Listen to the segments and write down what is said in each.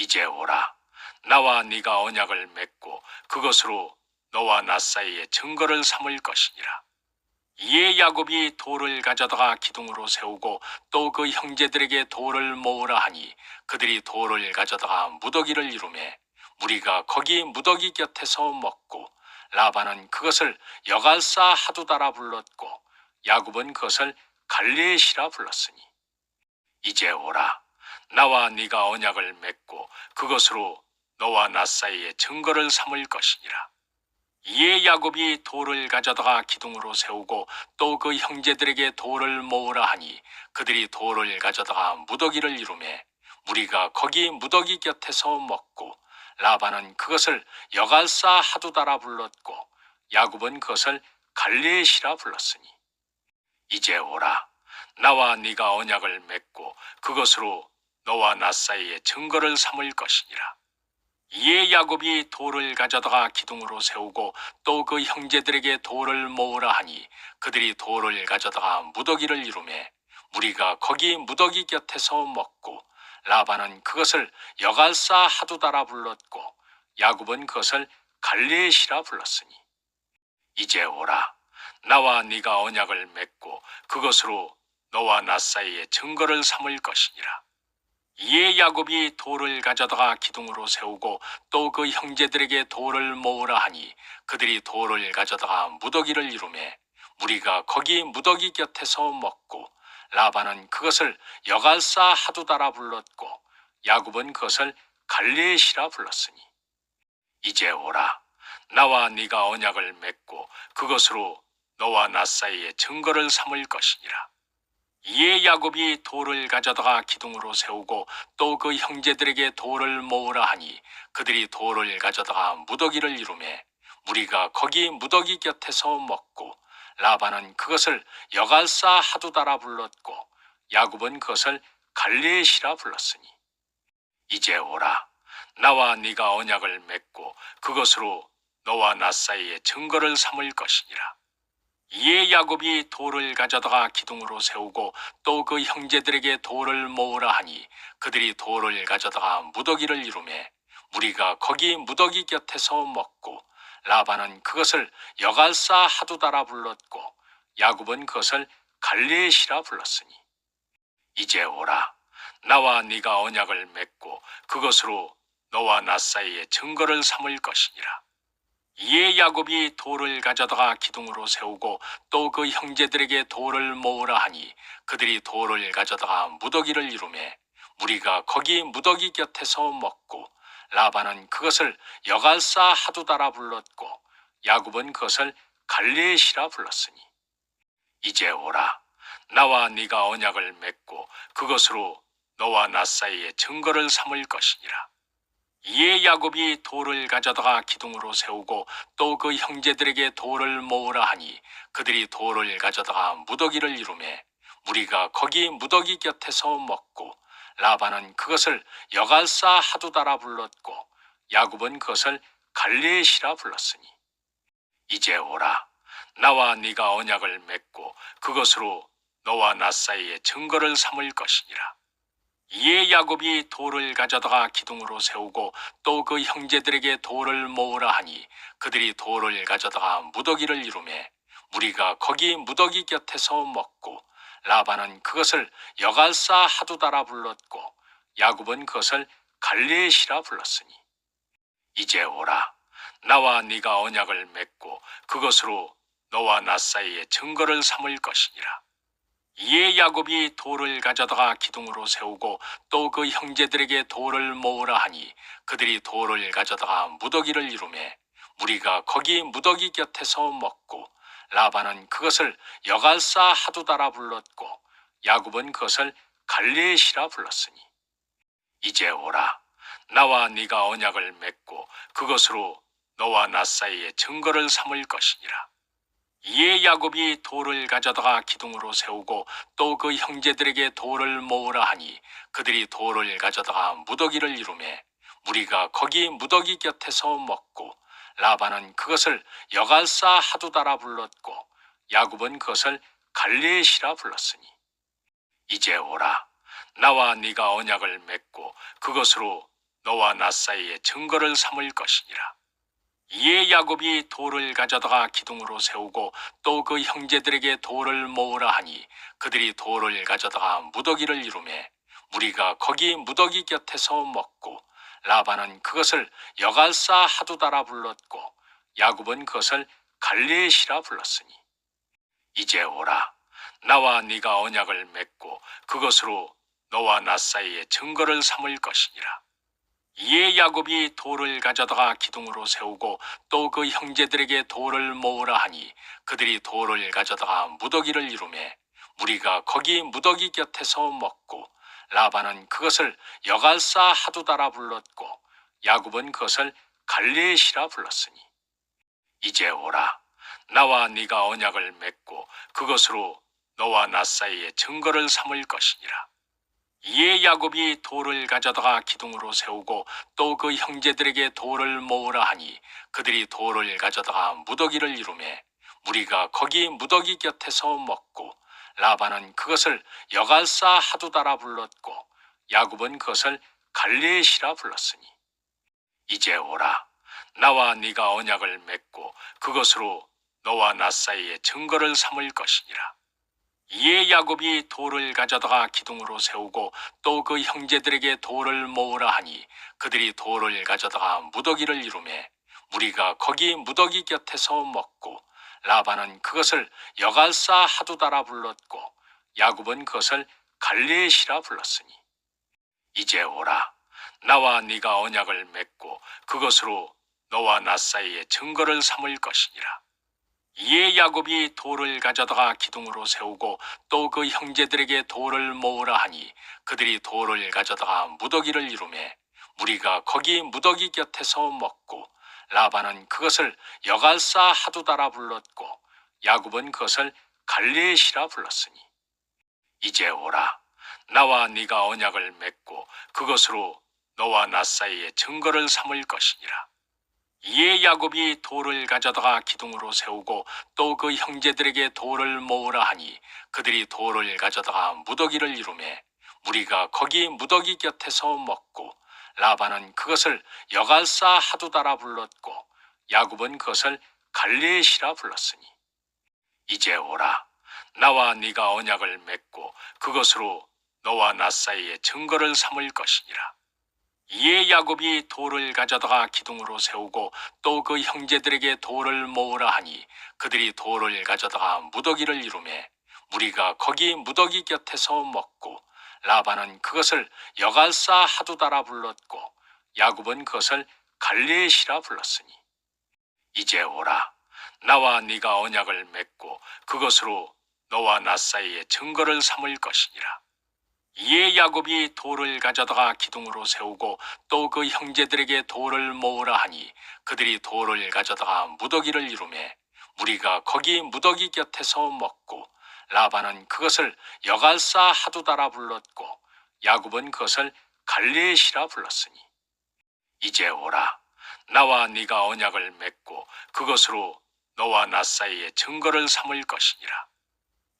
이제 오라. 나와 네가 언약을 맺고 그것으로 너와 나 사이에 증거를 삼을 것이니라. 이에 야곱이 돌을 가져다가 기둥으로 세우고 또 그 형제들에게 돌을 모으라 하니 그들이 돌을 가져다가 무더기를 이루매 우리가 거기 무더기 곁에서 먹고 라반은 그것을 여갈사 하두다라 불렀고 야곱은 그것을 갈레시라 불렀으니 이제 오라 나와 네가 언약을 맺고 그것으로 너와 나 사이에 증거를 삼을 것이니라. 이에 야곱이 돌을 가져다가 기둥으로 세우고 또 그 형제들에게 돌을 모으라 하니 그들이 돌을 가져다가 무더기를 이루매 우리가 거기 무더기 곁에서 먹고 라반은 그것을 여갈사 하두다라 불렀고 야곱은 그것을 갈레시라 불렀으니. 이제 오라. 나와 네가 언약을 맺고 그것으로 너와 나 사이에 증거를 삼을 것이니라. 이에 야곱이 돌을 가져다가 기둥으로 세우고 또 그 형제들에게 돌을 모으라 하니 그들이 돌을 가져다가 무더기를 이루매 우리가 거기 무더기 곁에서 먹고 라반은 그것을 여갈사 하두다라 불렀고 야곱은 그것을 갈레시라 불렀으니 이제 오라. 나와 네가 언약을 맺고 그것으로 너와 나 사이에 증거를 삼을 것이니라 이에 야곱이 돌을 가져다가 기둥으로 세우고 또 그 형제들에게 돌을 모으라 하니 그들이 돌을 가져다가 무더기를 이루매 우리가 거기 무더기 곁에서 먹고 라반은 그것을 여갈사 하두다라 불렀고 야곱은 그것을 갈레시라 불렀으니 이제 오라. 나와 네가 언약을 맺고 그것으로 너와 나 사이에 증거를 삼을 것이니라 이에 야곱이 돌을 가져다가 기둥으로 세우고 또 그 형제들에게 돌을 모으라 하니 그들이 돌을 가져다가 무더기를 이루매 우리가 거기 무더기 곁에서 먹고 라반은 그것을 여갈사 하두다라 불렀고 야곱은 그것을 갈레시라 불렀으니 이제 오라. 나와 네가 언약을 맺고 그것으로 너와 나 사이에 증거를 삼을 것이니라 이에 야곱이 돌을 가져다가 기둥으로 세우고 또 그 형제들에게 돌을 모으라 하니 그들이 돌을 가져다가 무더기를 이루매 우리가 거기 무더기 곁에서 먹고 라반은 그것을 여갈사 하두다라 불렀고 야곱은 그것을 갈레시라 불렀으니 이제 오라. 나와 네가 언약을 맺고 그것으로 너와 나 사이에 증거를 삼을 것이니라 이에 야곱이 돌을 가져다가 기둥으로 세우고 또 그 형제들에게 돌을 모으라 하니 그들이 돌을 가져다가 무더기를 이루매 우리가 거기 무더기 곁에서 먹고 라반은 그것을 여갈사 하두다라 불렀고 야곱은 그것을 갈레시라 불렀으니 이제 오라. 나와 네가 언약을 맺고 그것으로 너와 나 사이에 증거를 삼을 것이니라 이에 야곱이 돌을 가져다가 기둥으로 세우고 또 그 형제들에게 돌을 모으라 하니 그들이 돌을 가져다가 무더기를 이루매 우리가 거기 무더기 곁에서 먹고 라반은 그것을 여갈사 하두다라 불렀고 야곱은 그것을 갈레시라 불렀으니 이제 오라. 나와 네가 언약을 맺고 그것으로 너와 나 사이에 증거를 삼을 것이니라 이에 야곱이 돌을 가져다가 기둥으로 세우고 또 그 형제들에게 돌을 모으라 하니 그들이 돌을 가져다가 무더기를 이루매 우리가 거기 무더기 곁에서 먹고 라반은 그것을 여갈사 하두다라 불렀고 야곱은 그것을 갈레시라 불렀으니 이제 오라. 나와 네가 언약을 맺고 그것으로 너와 나 사이에 증거를 삼을 것이니라 이에 야곱이 돌을 가져다가 기둥으로 세우고 또 그 형제들에게 돌을 모으라 하니 그들이 돌을 가져다가 무더기를 이루매 우리가 거기 무더기 곁에서 먹고 라반은 그것을 여갈사 하두다라 불렀고 야곱은 그것을 갈레시라 불렀으니 이제 오라. 나와 네가 언약을 맺고 그것으로 너와 나 사이에 증거를 삼을 것이니라 이에 야곱이 돌을 가져다가 기둥으로 세우고 또 그 형제들에게 돌을 모으라 하니 그들이 돌을 가져다가 무더기를 이루매 우리가 거기 무더기 곁에서 먹고 라반은 그것을 여갈사 하두다라 불렀고 야곱은 그것을 갈레시라 불렀으니 이제 오라 나와 네가 언약을 맺고 그것으로 너와 나 사이에 증거를 삼을 것이니라. 이에 야곱이 돌을 가져다가 기둥으로 세우고 또 그 형제들에게 돌을 모으라 하니 그들이 돌을 가져다가 무더기를 이루매 우리가 거기 무더기 곁에서 먹고 라반은 그것을 여갈사 하두다라 불렀고 야곱은 그것을 갈레시라 불렀으니 이제 오라. 나와 네가 언약을 맺고 그것으로 너와 나 사이에 증거를 삼을 것이니라 이에 야곱이 돌을 가져다가 기둥으로 세우고 또 그 형제들에게 돌을 모으라 하니 그들이 돌을 가져다가 무더기를 이루매 우리가 거기 무더기 곁에서 먹고 라반은 그것을 여갈사 하두다라 불렀고 야곱은 그것을 갈레시라 불렀으니 이제 오라. 나와 네가 언약을 맺고 그것으로 너와 나 사이에 증거를 삼을 것이니라 이에 야곱이 돌을 가져다가 기둥으로 세우고 또 그 형제들에게 돌을 모으라 하니 그들이 돌을 가져다가 무더기를 이루매 우리가 거기 무더기 곁에서 먹고 라반은 그것을 여갈사 하두다라 불렀고 야곱은 그것을 갈레시라 불렀으니 이제 오라. 나와 네가 언약을 맺고 그것으로 너와 나 사이에 증거를 삼을 것이니라 이에 야곱이 돌을 가져다가 기둥으로 세우고 또 그 형제들에게 돌을 모으라 하니 그들이 돌을 가져다가 무더기를 이루매 우리가 거기 무더기 곁에서 먹고 라반은 그것을 여갈사 하두다라 불렀고 야곱은 그것을 갈레시라 불렀으니 이제 오라. 나와 네가 언약을 맺고 그것으로 너와 나 사이에 증거를 삼을 것이니라 이에 야곱이 돌을 가져다가 기둥으로 세우고 또 그 형제들에게 돌을 모으라 하니 그들이 돌을 가져다가 무더기를 이루매 우리가 거기 무더기 곁에서 먹고 라반은 그것을 여갈사 하두다라 불렀고 야곱은 그것을 갈레시라 불렀으니 이제 오라. 나와 네가 언약을 맺고 그것으로 너와 나 사이에 증거를 삼을 것이니라 이에 야곱이 돌을 가져다가 기둥으로 세우고 또 그 형제들에게 돌을 모으라 하니 그들이 돌을 가져다가 무더기를 이루매 우리가 거기 무더기 곁에서 먹고 라반은 그것을 여갈사 하두다라 불렀고 야곱은 그것을 갈레시라 불렀으니 이제 오라. 나와 네가 언약을 맺고 그것으로 너와 나 사이에 증거를 삼을 것이니라 이에 야곱이 돌을 가져다가 기둥으로 세우고 또 그 형제들에게 돌을 모으라 하니 그들이 돌을 가져다가 무더기를 이루매 우리가 거기 무더기 곁에서 먹고 라반은 그것을 여갈사 하두다라 불렀고 야곱은 그것을 갈레시라 불렀으니 이제 오라. 나와 네가 언약을 맺고 그것으로 너와 나 사이에 증거를 삼을 것이니라 이에 야곱이 돌을 가져다가 기둥으로 세우고 또 그 형제들에게 돌을 모으라 하니 그들이 돌을 가져다가 무더기를 이루매 우리가 거기 무더기 곁에서 먹고 라반은 그것을 여갈사 하두다라 불렀고 야곱은 그것을 갈레시라 불렀으니 이제 오라. 나와 네가 언약을 맺고 그것으로 너와 나 사이에 증거를 삼을 것이니라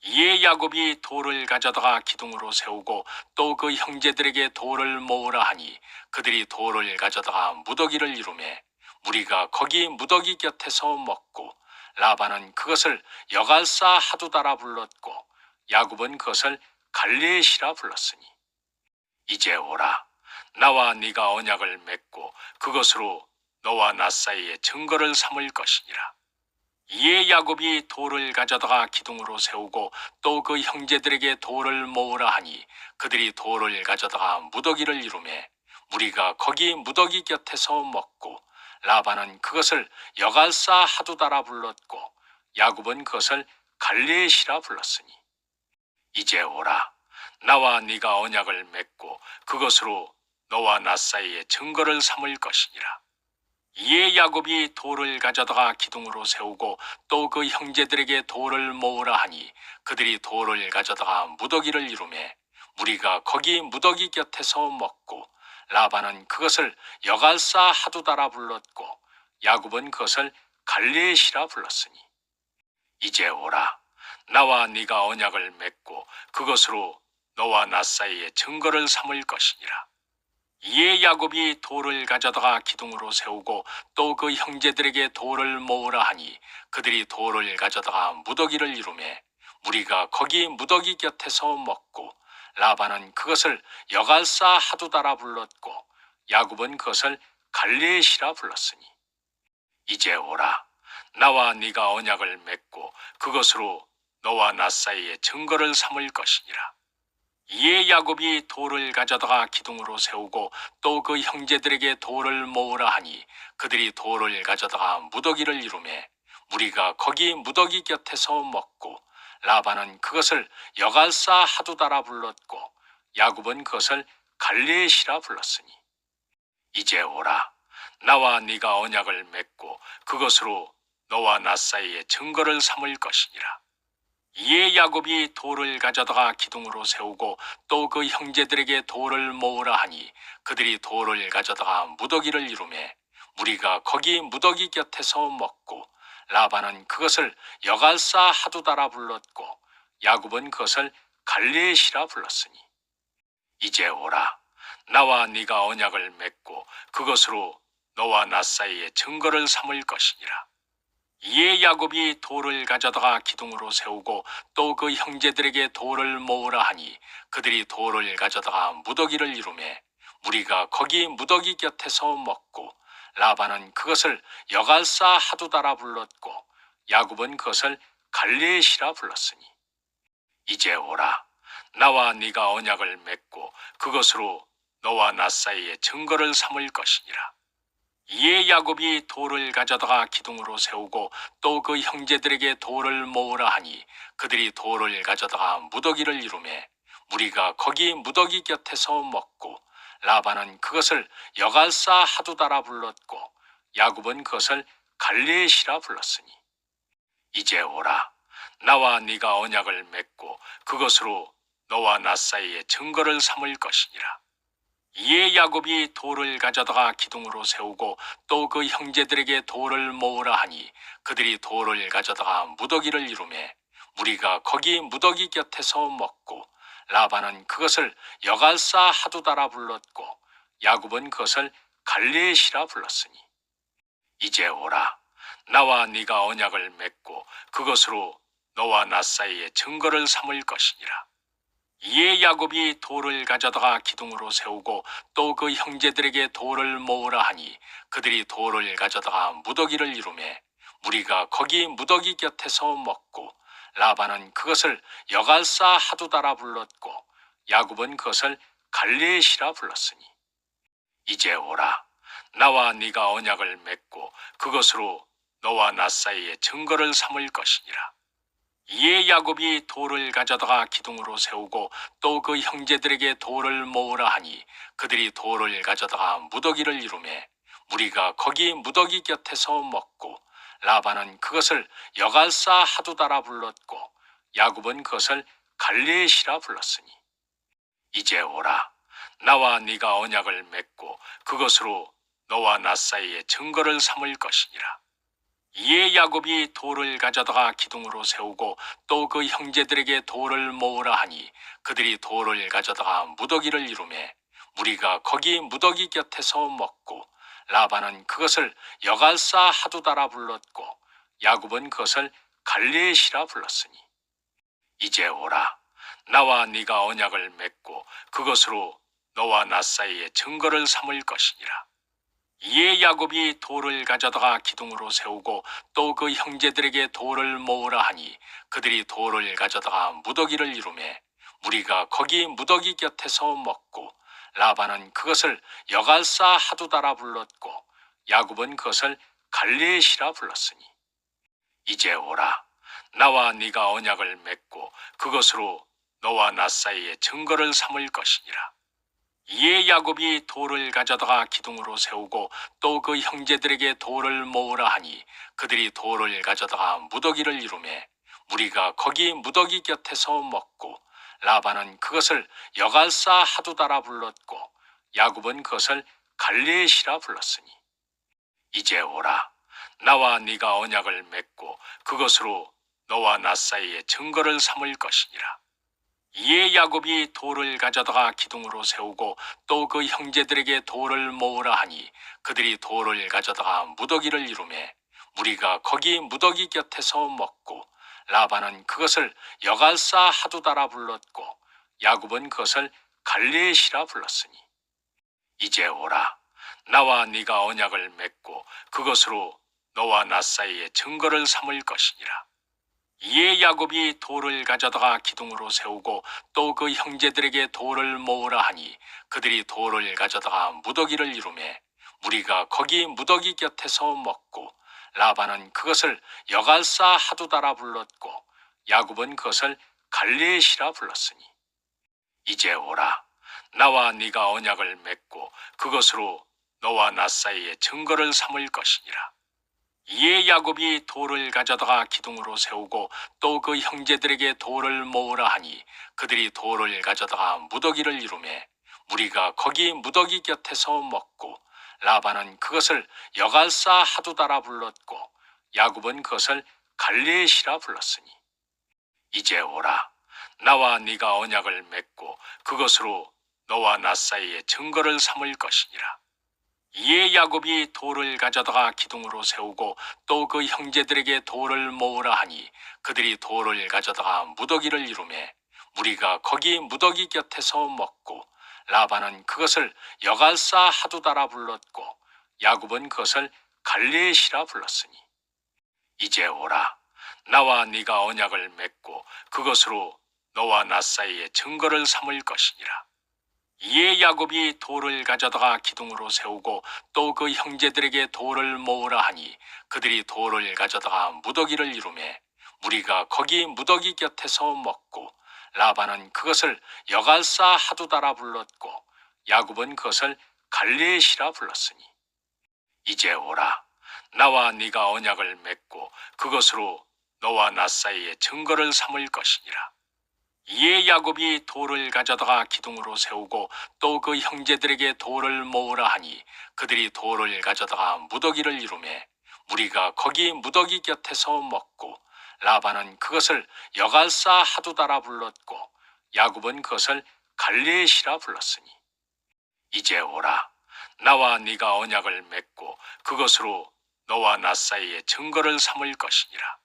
이에 야곱이 돌을 가져다가 기둥으로 세우고 또 그 형제들에게 돌을 모으라 하니 그들이 돌을 가져다가 무더기를 이루매 우리가 거기 무더기 곁에서 먹고 라반은 그것을 여갈사 하두다라 불렀고 야곱은 그것을 갈레시라 불렀으니 이제 오라. 나와 네가 언약을 맺고 그것으로 너와 나 사이에 증거를 삼을 것이니라 이에 야곱이 돌을 가져다가 기둥으로 세우고 또 그 형제들에게 돌을 모으라 하니 그들이 돌을 가져다가 무더기를 이루매 우리가 거기 무더기 곁에서 먹고 라반은 그것을 여갈사 하두다라 불렀고 야곱은 그것을 갈레시라 불렀으니 이제 오라. 나와 네가 언약을 맺고 그것으로 너와 나 사이에 증거를 삼을 것이니라 이에 야곱이 돌을 가져다가 기둥으로 세우고 또 그 형제들에게 돌을 모으라 하니 그들이 돌을 가져다가 무더기를 이루매 우리가 거기 무더기 곁에서 먹고 라반은 그것을 여갈사 하두다라 불렀고 야곱은 그것을 갈레시라 불렀으니 이제 오라. 나와 네가 언약을 맺고 그것으로 너와 나 사이에 증거를 삼을 것이니라 이에 야곱이 돌을 가져다가 기둥으로 세우고 또 그 형제들에게 돌을 모으라 하니 그들이 돌을 가져다가 무더기를 이루매 무리가 거기 무더기 곁에서 먹고 라반은 그것을 여갈사 하두다라 불렀고 야곱은 그것을 갈레시라 불렀으니 이제 오라. 나와 네가 언약을 맺고 그것으로 너와 나 사이에 증거를 삼을 것이니라 이에 야곱이 돌을 가져다가 기둥으로 세우고 또 그 형제들에게 돌을 모으라 하니 그들이 돌을 가져다가 무더기를 이루매 무리가 거기 무더기 곁에서 먹고 라반은 그것을 여갈사 하두다라 불렀고 야곱은 그것을 갈레시라 불렀으니 이제 오라. 나와 네가 언약을 맺고 그것으로 너와 나 사이에 증거를 삼을 것이니라 이에 야곱이 돌을 가져다가 기둥으로 세우고 또 그 형제들에게 돌을 모으라 하니 그들이 돌을 가져다가 무더기를 이루매 무리가 거기 무더기 곁에서 먹고 라반은 그것을 여갈사 하두다라 불렀고 야곱은 그것을 갈레시라 불렀으니 이제 오라. 나와 네가 언약을 맺고 그것으로 너와 나 사이에 증거를 삼을 것이니라 이에 야곱이 돌을 가져다가 기둥으로 세우고 또 그 형제들에게 돌을 모으라 하니 그들이 돌을 가져다가 무더기를 이루매 무리가 거기 무더기 곁에서 먹고 라반은 그것을 여갈사 하두다라 불렀고 야곱은 그것을 갈레시라 불렀으니 이제 오라. 나와 네가 언약을 맺고 그것으로 너와 나 사이에 증거를 삼을 것이니라 이에 야곱이 돌을 가져다가 기둥으로 세우고 또 그 형제들에게 돌을 모으라 하니 그들이 돌을 가져다가 무더기를 이루매 무리가 거기 무더기 곁에서 먹고 라반은 그것을 여갈사 하두다라 불렀고 야곱은 그것을 갈레시라 불렀으니 이제 오라. 나와 네가 언약을 맺고 그것으로 너와 나 사이에 증거를 삼을 것이니라 이에 야곱이 돌을 가져다가 기둥으로 세우고 또 그 형제들에게 돌을 모으라 하니 그들이 돌을 가져다가 무더기를 이루매 무리가 거기 무더기 곁에서 먹고 라반은 그것을 여갈사 하두다라 불렀고 야곱은 그것을 갈레시라 불렀으니 이제 오라. 나와 네가 언약을 맺고 그것으로 너와 나 사이에 증거를 삼을 것이니라 이에 야곱이 돌을 가져다가 기둥으로 세우고 또 그 형제들에게 돌을 모으라 하니 그들이 돌을 가져다가 무더기를 이루매 무리가 거기 무더기 곁에서 먹고 라반은 그것을 여갈사 하두다라 불렀고 야곱은 그것을 갈레시라 불렀으니 이제 오라. 나와 네가 언약을 맺고 그것으로 너와 나 사이에 증거를 삼을 것이니라 이에 야곱이 돌을 가져다가 기둥으로 세우고 또 그 형제들에게 돌을 모으라 하니 그들이 돌을 가져다가 무더기를 이루매 무리가 거기 무더기 곁에서 먹고 라반은 그것을 여갈사 하두다라 불렀고 야곱은 그것을 갈레시라 불렀으니 이제 오라. 나와 네가 언약을 맺고 그것으로 너와 나 사이에 증거를 삼을 것이니라 이에 야곱이 돌을 가져다가 기둥으로 세우고 또 그 형제들에게 돌을 모으라 하니 그들이 돌을 가져다가 무더기를 이루매 무리가 거기 무더기 곁에서 먹고 라반은 그것을 여갈사 하두다라 불렀고 야곱은 그것을 갈레시라 불렀으니 이제 오라. 나와 네가 언약을 맺고 그것으로 너와 나 사이에 증거를 삼을 것이니라 이에 야곱이 돌을 가져다가 기둥으로 세우고 또 그 형제들에게 돌을 모으라 하니 그들이 돌을 가져다가 무더기를 이루매 무리가 거기 무더기 곁에서 먹고 라반은 그것을 여갈사 하두다라 불렀고 야곱은 그것을 갈레시라 불렀으니 이제 오라. 나와 네가 언약을 맺고 그것으로 너와 나 사이에 증거를 삼을 것이니라 이에 야곱이 돌을 가져다가 기둥으로 세우고 또 그 형제들에게 돌을 모으라 하니 그들이 돌을 가져다가 무더기를 이루매 무리가 거기 무더기 곁에서 먹고 라반은 그것을 여갈사 하두다라 불렀고 야곱은 그것을 갈레시라 불렀으니 이제 오라. 나와 네가 언약을 맺고 그것으로 너와 나 사이에 증거를 삼을 것이니라 이에 야곱이 돌을 가져다가 기둥으로 세우고 또 그 형제들에게 돌을 모으라 하니 그들이 돌을 가져다가 무더기를 이루매 무리가 거기 무더기 곁에서 먹고 라반은 그것을 여갈사 하두다라 불렀고 야곱은 그것을 갈레시라 불렀으니 이제 오라. 나와 네가 언약을 맺고 그것으로 너와 나 사이에 증거를 삼을 것이니라 이에 야곱이 돌을 가져다가 기둥으로 세우고 또 그 형제들에게 돌을 모으라 하니 그들이 돌을 가져다가 무더기를 이루매 무리가 거기 무더기 곁에서 먹고 라반은 그것을 여갈사 하두다라 불렀고 야곱은 그것을 갈레시라 불렀으니 이제 오라. 나와 네가 언약을 맺고 그것으로 너와 나 사이에 증거를 삼을 것이니라 이에 야곱이 돌을 가져다가 기둥으로 세우고 또 그 형제들에게 돌을 모으라 하니 그들이 돌을 가져다가 무더기를 이루매 무리가 거기 무더기 곁에서 먹고 라반은 그것을 여갈사 하두다라 불렀고 야곱은 그것을 갈레시라 불렀으니 이제 오라. 나와 네가 언약을 맺고 그것으로 너와 나 사이에 증거를 삼을 것이니라 이에 야곱이 돌을 가져다가 기둥으로 세우고 또 그 형제들에게 돌을 모으라 하니 그들이 돌을 가져다가 무더기를 이루매 무리가 거기 무더기 곁에서 먹고 라반은 그것을 여갈사 하두다라 불렀고 야곱은 그것을 갈레시라 불렀으니 이제 오라. 나와 네가 언약을 맺고 그것으로 너와 나 사이에 증거를 삼을 것이니라 이에 야곱이 돌을 가져다가 기둥으로 세우고 또 그 형제들에게 돌을 모으라 하니 그들이 돌을 가져다가 무더기를 이루매 무리가 거기 무더기 곁에서 먹고 라반은 그것을 여갈사 하두다라 불렀고 야곱은 그것을 갈레시라 불렀으니 이제 오라. 나와 네가 언약을 맺고 그것으로 너와 나 사이에 증거를 삼을 것이니라 이에 야곱이 돌을 가져다가 기둥으로 세우고 또 그 형제들에게 돌을 모으라 하니 그들이 돌을 가져다가 무더기를 이루매 무리가 거기 무더기 곁에서 먹고 라반은 그것을 여갈사 하두다라 불렀고 야곱은 그것을 갈레시라 불렀으니 이제 오라. 나와 네가 언약을 맺고 그것으로 너와 나 사이에 증거를 삼을 것이니라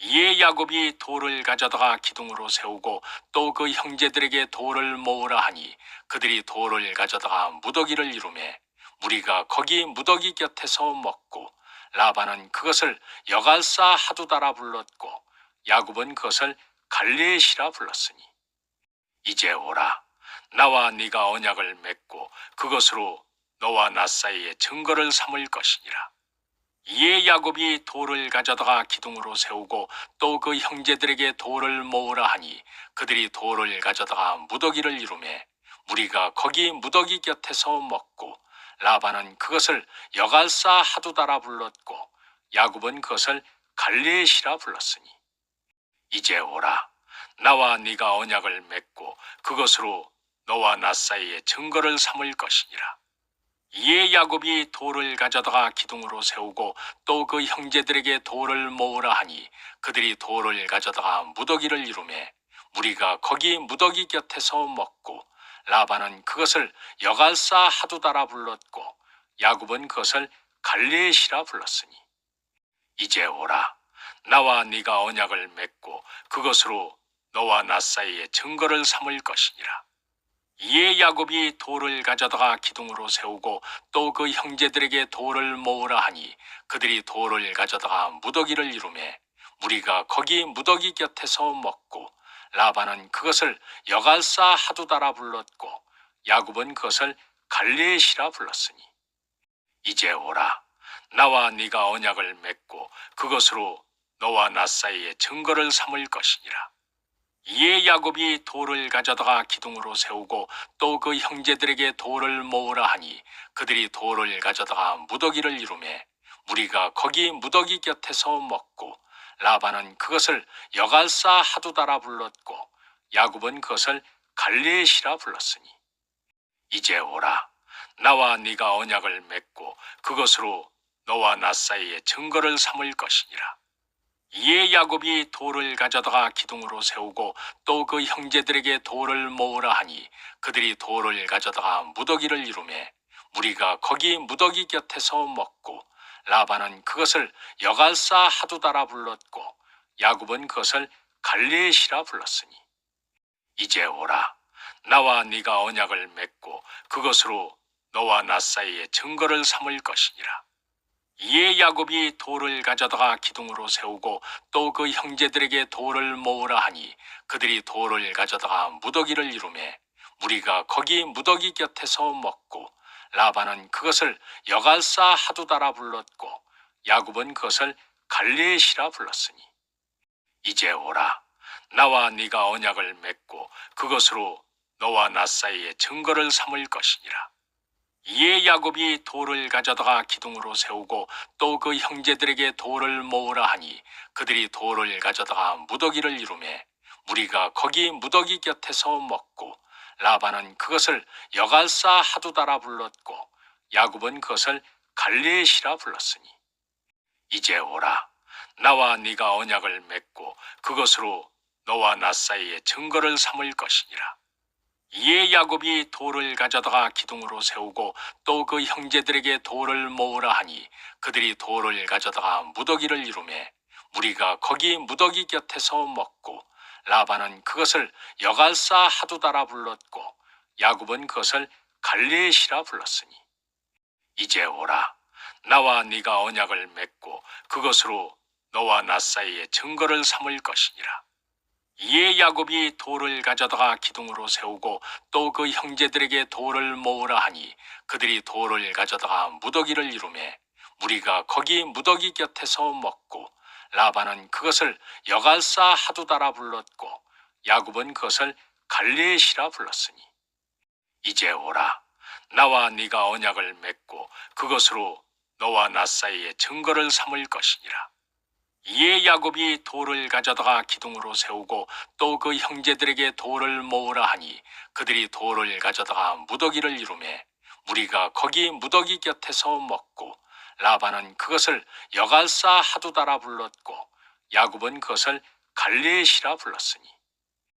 이에 야곱이 돌을 가져다가 기둥으로 세우고 또 그 형제들에게 돌을 모으라 하니 그들이 돌을 가져다가 무더기를 이루매 무리가 거기 무더기 곁에서 먹고 라반은 그것을 여갈사 하두다라 불렀고 야곱은 그것을 갈레시라 불렀으니 이제 오라. 나와 네가 언약을 맺고 그것으로 너와 나 사이에 증거를 삼을 것이니라 이에 야곱이 돌을 가져다가 기둥으로 세우고 또 그 형제들에게 돌을 모으라 하니 그들이 돌을 가져다가 무더기를 이루매 무리가 거기 무더기 곁에서 먹고 라반은 그것을 여갈사 하두다라 불렀고 야곱은 그것을 갈레시라 불렀으니 이제 오라. 나와 네가 언약을 맺고 그것으로 너와 나 사이에 증거를 삼을 것이니라 이에 야곱이 돌을 가져다가 기둥으로 세우고 또 그 형제들에게 돌을 모으라 하니 그들이 돌을 가져다가 무더기를 이루매 무리가 거기 무더기 곁에서 먹고 라반은 그것을 여갈사 하두다라 불렀고 야곱은 그것을 갈레시라 불렀으니 이제 오라. 나와 네가 언약을 맺고 그것으로 너와 나 사이에 증거를 삼을 것이니라 이에 야곱이 돌을 가져다가 기둥으로 세우고 또 그 형제들에게 돌을 모으라 하니 그들이 돌을 가져다가 무더기를 이루매 무리가 거기 무더기 곁에서 먹고 라반은 그것을 여갈사 하두다라 불렀고 야곱은 그것을 갈레시라 불렀으니 이제 오라. 나와 네가 언약을 맺고 그것으로 너와 나 사이에 증거를 삼을 것이니라 이에 야곱이 돌을 가져다가 기둥으로 세우고 또 그 형제들에게 돌을 모으라 하니 그들이 돌을 가져다가 무더기를 이루매 무리가 거기 무더기 곁에서 먹고 라반은 그것을 여갈사 하두다라 불렀고 야곱은 그것을 갈레시라 불렀으니 이제 오라. 나와 네가 언약을 맺고 그것으로 너와 나 사이에 증거를 삼을 것이니라 이에 야곱이 돌을 가져다가 기둥으로 세우고 또 그 형제들에게 돌을 모으라 하니 그들이 돌을 가져다가 무더기를 이루매 무리가 거기 무더기 곁에서 먹고 라반은 그것을 여갈사 하두다라 불렀고 야곱은 그것을 갈레시라 불렀으니 이제 오라. 나와 네가 언약을 맺고 그것으로 너와 나 사이에 증거를 삼을 것이니라 이에 야곱이 돌을 가져다가 기둥으로 세우고 또 그 형제들에게 돌을 모으라 하니 그들이 돌을 가져다가 무더기를 이루매 무리가 거기 무더기 곁에서 먹고 라반은 그것을 여갈사 하두다라 불렀고 야곱은 그것을 갈레시라 불렀으니 이제 오라. 나와 네가 언약을 맺고 그것으로 너와 나 사이에 증거를 삼을 것이니라 이에 야곱이 돌을 가져다가 기둥으로 세우고 또 그 형제들에게 돌을 모으라 하니 그들이 돌을 가져다가 무더기를 이루매 무리가 거기 무더기 곁에서 먹고 라반은 그것을 여갈사 하두다라 불렀고 야곱은 그것을 갈레시라 불렀으니 이제 오라. 나와 네가 언약을 맺고 그것으로 너와 나 사이에 증거를 삼을 것이니라 이에 야곱이 돌을 가져다가 기둥으로 세우고 또 그 형제들에게 돌을 모으라 하니 그들이 돌을 가져다가 무더기를 이루매 무리가 거기 무더기 곁에서 먹고 라반은 그것을 여갈사 하두다라 불렀고 야곱은 그것을 갈레시라 불렀으니 이제 오라. 나와 네가 언약을 맺고 그것으로 너와 나 사이에 증거를 삼을 것이니라 이에 야곱이 돌을 가져다가 기둥으로 세우고 또 그 형제들에게 돌을 모으라 하니 그들이 돌을 가져다가 무더기를 이루매 무리가 거기 무더기 곁에서 먹고 라반은 그것을 여갈사 하두다라 불렀고 야곱은 그것을 갈레시라 불렀으니 이제 오라. 나와 네가 언약을 맺고 그것으로 너와 나 사이에 증거를 삼을 것이니라 이에 야곱이 돌을 가져다가 기둥으로 세우고 또 그 형제들에게 돌을 모으라 하니 그들이 돌을 가져다가 무더기를 이루매 무리가 거기 무더기 곁에서 먹고 라반은 그것을 여갈사 하두다라 불렀고 야곱은 그것을 갈레시라 불렀으니